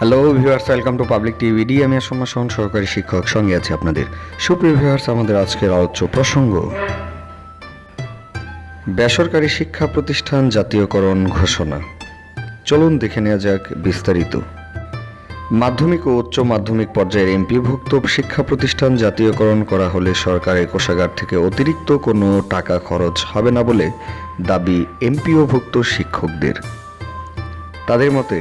Hello viewers welcome to public TVD আমি আসম্মা সোহন, সহকারী শিক্ষক। সঙ্গে আছি আপনাদের সুপ্রিয় ভিউয়ার্স আমাদের আজকের আলোচ্য প্রসঙ্গ। বেসরকারি শিক্ষা প্রতিষ্ঠান জাতীয়করণ ঘোষণা। চলুন দেখে নেওয়া যাক বিস্তারিত। মাধ্যমিক ও উচ্চ মাধ্যমিক পর্যায়ের এমপিভুক্ত শিক্ষা প্রতিষ্ঠান জাতীয়করণ করা হলে সরকারের কোষাগার থেকে অতিরিক্ত কোনো টাকা খরচ হবে না বলে দাবি এমপিওভুক্ত শিক্ষকদের। তাদের মতে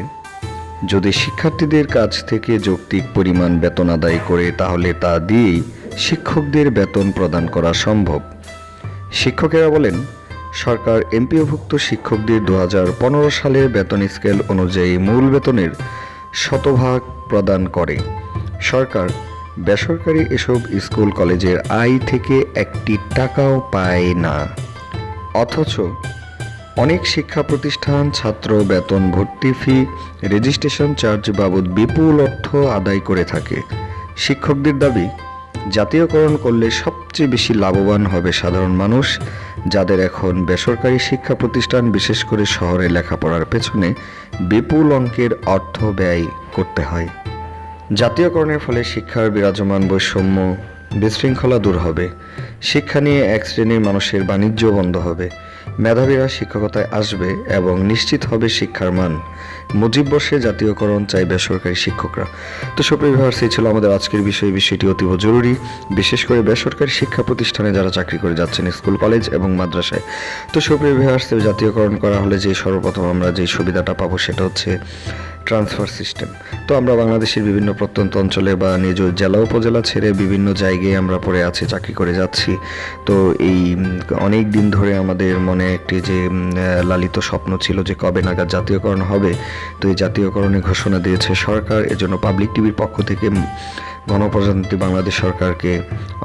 যদি শিক্ষার্থীদের কাছ থেকে যৌক্তিক পরিমাণ বেতন আদায় করে তাহলে তা দিয়েই শিক্ষকদের বেতন প্রদান করা সম্ভব। শিক্ষকেরা বলেন, সরকার এমপিওভুক্ত শিক্ষকদের দু সালের বেতন স্কেল অনুযায়ী মূল বেতনের শতভাগ প্রদান করে। সরকার বেসরকারি এসব স্কুল কলেজের আয় থেকে একটি টাকাও পায় না। অথচ অনেক শিক্ষা প্রতিষ্ঠান, ছাত্র বেতন ভর্তি ফি রেজিস্ট্রেশন চার্জ বাবদ বিপুল অর্থ আদায় করে থাকে। শিক্ষকদের দাবি, জাতীয়করণ করলে সবচেয়ে বেশি লাভবান হবে সাধারণ মানুষ, যাদের এখন বেসরকারি শিক্ষা প্রতিষ্ঠান, বিশেষ করে শহরে লেখাপড়ার পেছনে বিপুল অঙ্কের অর্থ ব্যয় করতে হয়। জাতীয়করণের ফলে শিক্ষার বিরাজমান বৈষম্য বিশৃঙ্খলা দূর হবে। শিক্ষা নিয়ে এক শ্রেণির মানুষের বাণিজ্য বন্ধ হবে। মেধাবীরা শিক্ষকতায় আসবে এবং নিশ্চিত হবে শিক্ষার মান। মুজিব বর্ষে জাতীয়করণ চাই বেসরকারি শিক্ষকরা। তো সুপ্রিয় ভিউয়ার্স, এই ছিল আমাদের আজকের বিষয়। বিষয়টি অতীব জরুরি। বিশেষ করে বেসরকারি শিক্ষা প্রতিষ্ঠানে যারা চাকরি করে যাচ্ছেন স্কুল কলেজ এবং মাদ্রাসায়। তো সুপ্রিয় ভিউয়ার্স, জাতীয়করণ করা হলে যে সর্বপ্রথম আমরা যে সুবিধাটা পাবো সেটা হচ্ছে ট্রান্সফার সিস্টেম তো আমরা বাংলাদেশের বিভিন্ন প্রত্যন্ত অঞ্চলে বা নিজ জেলা, উপজেলা ছেড়ে বিভিন্ন জায়গায় আমরা পড়ে আছি, চাকরি করে যাচ্ছি। তো এই অনেক দিন ধরে আমাদের মনে একটি যে লালিত স্বপ্ন ছিল যে কবে নাগাদ জাতীয়করণ হবে। তো এই জাতীয়করণের ঘোষণা দিয়েছে সরকার। এজন্য পাবলিক টিভির পক্ষ থেকে গণপ্রজাতন্ত্রী বাংলাদেশ সরকারকে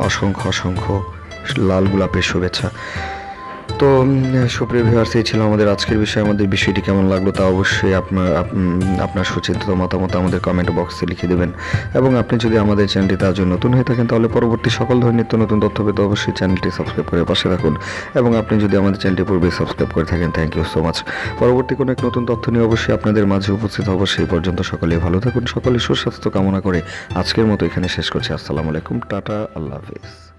অসংখ্য অসংখ্য লাল গোলাপের শুভেচ্ছা। তো সুপ্রিয় ভিউয়ার্স এই ছিল আমাদের আজকের বিষয়। আমাদের বিষয়টি কেমন লাগল তা অবশ্যই আপনার আপনার সুচিন্তিত মতামত আমাদের কমেন্ট বক্সে লিখে দেবেন। এবং আপনি যদি আমাদের চ্যানেলটি তার জন্য নতুন হয়ে থাকেন, তাহলে পরবর্তী সকল ধরনের নিত্য নতুন তথ্য পেতে অবশ্যই চ্যানেলটি সাবস্ক্রাইব করে পাশে থাকুন। এবং আপনি যদি আমাদের চ্যানেলটি পূর্বে সাবস্ক্রাইব করে থাকেন থ্যাংক ইউ সো মাচ পরবর্তী কোনো এক নতুন তথ্য নিয়ে অবশ্যই আপনাদের মাঝে উপস্থিত হব। সেই পর্যন্ত সকলে ভালো থাকুন, সকলে সুস্বাস্থ্য কামনা করে আজকের মতো এখানে শেষ করছি। আসসালামু আলাইকুম, টাটা, আল্লাহ হাফিজ।